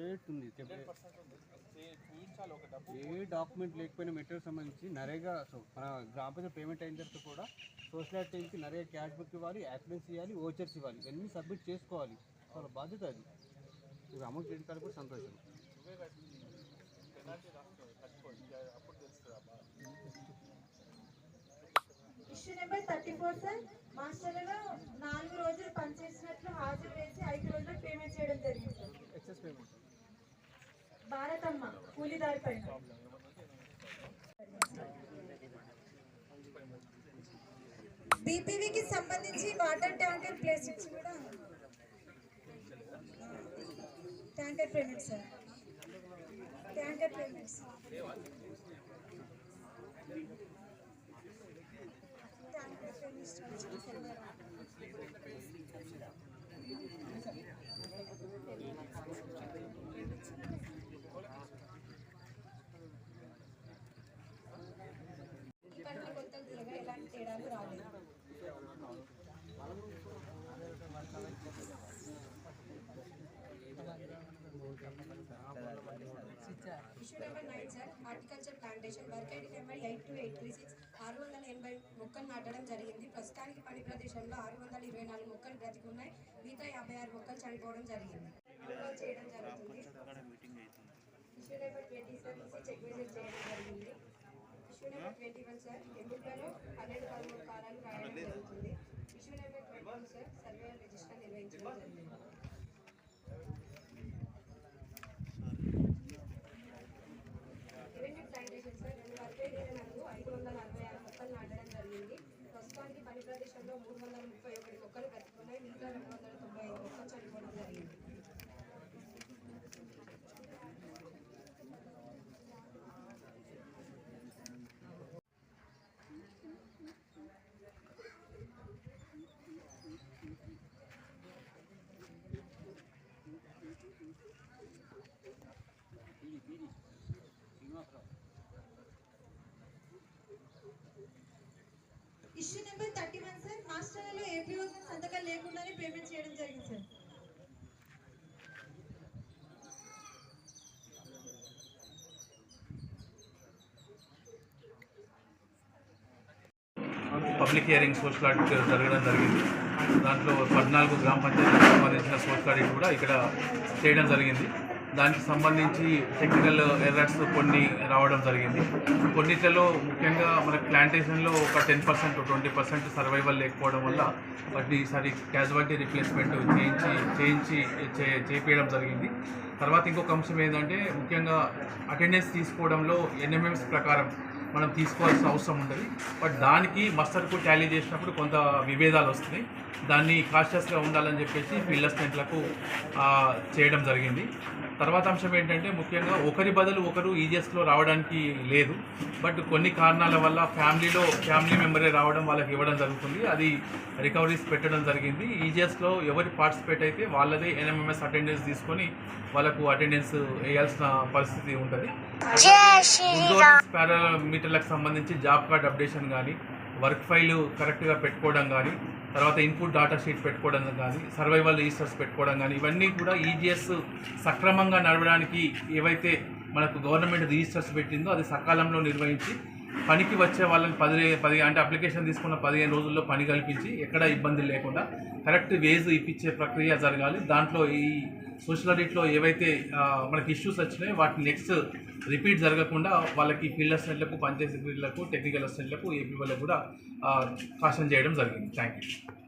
Separate ఉంది. ఏ document లేకపోయినా material సంబంధించి నరేగా సో మన గ్రామ పంచాయతీ పేమెంట్ అయిన తర్వాత కూడా సోషల్ యాక్టివిటీకి నరేగా క్యాష్ బుక్ ఇవ్వాలి యాక్సిడెన్స్ ఇవ్వాలి ఓచర్స్ ఇవ్వాలి. ఇవన్నీ సబ్మిట్ చేసుకోవాలి. వాళ్ళ బాధ్యత అది. ఇది అమౌంట్ క్రెడిట్ కార్డు కూడా సంతోషం. Issue number thirty four sir మాస్టర్లలో నాలుగు రోజులు పనిచేసినట్లు హాజరు వేసి ఐదు రోజులు పేమెంట్ చేయడం జరిగింది సార్ ఎక్సెస్ పేమెంట్ భారతమ్మ కూలీదారి పైన. బీపీవీకి సంబంధించి వాటర్ ట్యాంకర్ ప్లేసెస్ కూడా tanker payment sir. Tanker payments tanker payments plantation work ID number eight two eight three six ఆరు వందల ఎనభై మొక్కలు నాటడం జరిగింది. ప్రస్తుతానికి పని ప్రదేశంలో ఆరు వందల ఇరవై నాలుగు మొక్కలు బ్రతికున్నాయి. మిగతా యాభై ఆరు మొక్కలు చనిపోవడం జరిగింది. చేయడం జరుగుతుంది. Issue number twenty seven check visit చేయడం జరిగింది. Issue number twenty one sir ఎన్నికలలో పన్నెండు పదమూడు కాలాలు రాయడం జరుగుతుంది. Issue number twenty two sir survey register నిర్వహించడం జరిగింది రెవెన్యూ ప్లాంటేషన్ సార్ రెండు నలభై ఏడు నందు ఐదు వందల అరవై ఆరు మొక్కలు నాటడం జరిగింది ప్రస్తుతానికి పని ప్రదేశంలో మూడు వందల ముప్పై ఒకటి మొక్కలు బ్రతుకున్నాయి మిగతా రెండు వందల తొంభై ఐదు మొక్కలు చనిపోవడం జరిగింది issue number thirty one sir. మాస్టర్లలో APO సంతకాలు లేకుండానే పేమెంట్ చేయడం జరిగింది sir. Public hearing social audit జరగడం జరిగింది. దాంట్లో పద్నాలుగు గ్రామ పంచాయతీలకు సంబంధించిన సోషల్ ఆడిట్ కూడా ఇక్కడ చేయడం జరిగింది. దానికి సంబంధించి టెక్నికల్ ఎర్రర్స్ కొన్ని రావడం జరిగింది. కొన్నిట్లలో ముఖ్యంగా మన ప్లాంటేషన్లో ఒక ten percent twenty percent survival లేకపోవడం వల్ల వాటిని ఈసారి క్యాజువాలిటీ రిప్లేస్మెంట్ చేయించి చేయించి చేపించడం జరిగింది. తర్వాత ఇంకొక అంశం ఏంటంటే ముఖ్యంగా అటెండెన్స్ తీసుకోవడంలో ఎన్ఎంఎంస్ ప్రకారం మనం తీసుకోవాల్సిన అవసరం ఉంటుంది బట్ దానికి మస్టర్కు ట్యాలీ చేసినప్పుడు కొంత విభేదాలు వస్తున్నాయి. దాన్ని కాషియస్గా ఉండాలని చెప్పేసి ఫీల్డ్ అసిస్టెంట్లకు చేయడం జరిగింది. తర్వాత అంశం ఏంటంటే ముఖ్యంగా ఒకరి బదులు ఒకరు ఈజీఎస్లో రావడానికి లేదు. బట్ కొన్ని కారణాల వల్ల ఫ్యామిలీలో ఫ్యామిలీ మెంబరే రావడం వాళ్ళకి ఇవ్వడం జరుగుతుంది. అది రికవరీస్ పెట్టడం జరిగింది. ఈజీఎస్లో ఎవరి పార్టిసిపేట్ అయితే వాళ్ళదే ఎన్ఎంఎంఎస్ అటెండెన్స్ తీసుకొని వాళ్ళకు అటెండెన్స్ వేయాల్సిన పరిస్థితి ఉంటుంది. పారామీటర్లకు సంబంధించి జాబ్ కార్డ్ అప్డేషన్ కానీ వర్క్ ఫైల్ కరెక్ట్గా పెట్టుకోవడం కానీ తర్వాత ఇన్పుట్ డాటా షీట్ పెట్టుకోవడం కానీ సర్వైవల్ రిజిస్టర్స్ పెట్టుకోవడం కానీ ఇవన్నీ కూడా ఈజీఎస్ సక్రమంగా నడవడానికి ఏవైతే మనకు గవర్నమెంట్ రిజిస్టర్స్ పెట్టిందో అది సకాలంలో నిర్వహించి పనికి వచ్చే వాళ్ళని పది పది అంటే అప్లికేషన్ తీసుకున్న పదిహేను రోజుల్లో పని కల్పించి ఎక్కడ ఇబ్బంది లేకుండా కరెక్ట్ వేజ్ ఇప్పించే ప్రక్రియ జరగాలి. దాంట్లో ఈ సోషల్ ఆడిట్లో ఏవైతే మనకి ఇష్యూస్ వచ్చినాయో వాటిని నెక్స్ట్ రిపీట్ జరగకుండా వాళ్ళకి ఫీల్డ్ అసిస్టెంట్లకు పంచాయతీ సెక్రటరీలకు టెక్నికల్ అసిస్టెంట్లకు ఏపీ వాళ్ళకు కూడా కాషన్ చేయడం జరిగింది. Thank you